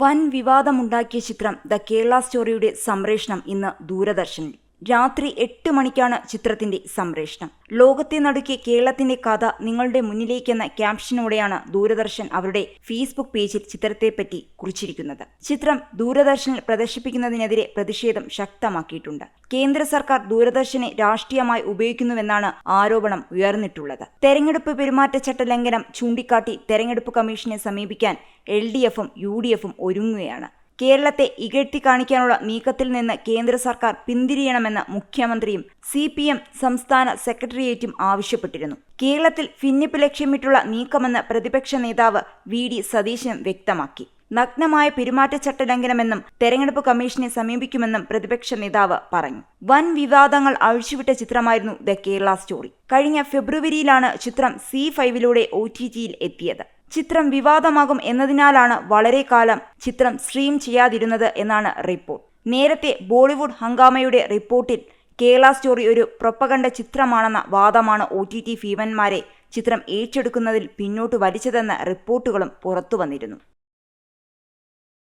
വൻ വിവാദമുണ്ടാക്കിയ ചിത്രം ദ കേരള സ്റ്റോറിയുടെ സംപ്രേഷണം ഇന്ന് ദൂരദർശനിൽ. രാത്രി എട്ട് മണിക്കാണ് ചിത്രത്തിന്റെ സംപ്രേഷണം. ലോകത്തെ നടുക്കിയ കേരളത്തിന്റെ കഥ നിങ്ങളുടെ മുന്നിലേക്കെന്ന ക്യാപ്ഷനോടെയാണ് ദൂരദർശൻ അവരുടെ ഫേസ്ബുക്ക് പേജിൽ ചിത്രത്തെപ്പറ്റി കുറിച്ചിരിക്കുന്നത്. ചിത്രം ദൂരദർശനിൽ പ്രദർശിപ്പിക്കുന്നതിനെതിരെ പ്രതിഷേധം ശക്തമാക്കിയിട്ടുണ്ട്. കേന്ദ്ര സർക്കാർ ദൂരദർശനെ രാഷ്ട്രീയമായി ഉപയോഗിക്കുന്നുവെന്നാണ് ആരോപണം ഉയർന്നിട്ടുള്ളത്. തെരഞ്ഞെടുപ്പ് പെരുമാറ്റച്ചട്ട ലംഘനം ചൂണ്ടിക്കാട്ടി തെരഞ്ഞെടുപ്പ് കമ്മീഷനെ സമീപിക്കാൻ എൽ ഡി എഫും യു ഡി എഫും ഒരുങ്ങുകയാണ്. കേരളത്തെ ഇകഴ്ത്തി കാണിക്കാനുള്ള നീക്കത്തിൽ നിന്ന് കേന്ദ്ര സർക്കാർ പിന്തിരിയണമെന്ന് മുഖ്യമന്ത്രിയും സി പി എം സംസ്ഥാന സെക്രട്ടേറിയറ്റും ആവശ്യപ്പെട്ടിരുന്നു. കേരളത്തിൽ ഭിന്നിപ്പ് ലക്ഷ്യമിട്ടുള്ള നീക്കമെന്ന് പ്രതിപക്ഷ നേതാവ് വി ഡി സതീശൻ വ്യക്തമാക്കി. നഗ്നമായ പെരുമാറ്റച്ചട്ട ലംഘനമെന്നും തെരഞ്ഞെടുപ്പ് കമ്മീഷനെ സമീപിക്കുമെന്നും പ്രതിപക്ഷ നേതാവ് പറഞ്ഞു. വൻ വിവാദങ്ങൾ അഴിച്ചുവിട്ട ചിത്രമായിരുന്നു ദ കേരള സ്റ്റോറി. കഴിഞ്ഞ ഫെബ്രുവരിയിലാണ് ചിത്രം സി ഫൈവിലൂടെ ഒ ടി എത്തിയത്. ചിത്രം വിവാദമാകും എന്നതിനാലാണ് വളരെ കാലം ചിത്രം സ്ട്രീം ചെയ്യാതിരുന്നത് എന്നാണ് റിപ്പോർട്ട്. നേരത്തെ ബോളിവുഡ് ഹംഗാമയുടെ റിപ്പോർട്ടിൽ കേരള സ്റ്റോറി ഒരു പ്രൊപ്പകണ്ട ചിത്രമാണെന്ന വാദമാണ് ഒ ടി ടി ഭീമന്മാരെ ചിത്രം ഏറ്റെടുക്കുന്നതിൽ പിന്നോട്ട് വലിച്ചതെന്ന റിപ്പോർട്ടുകളും പുറത്തുവന്നിരുന്നു.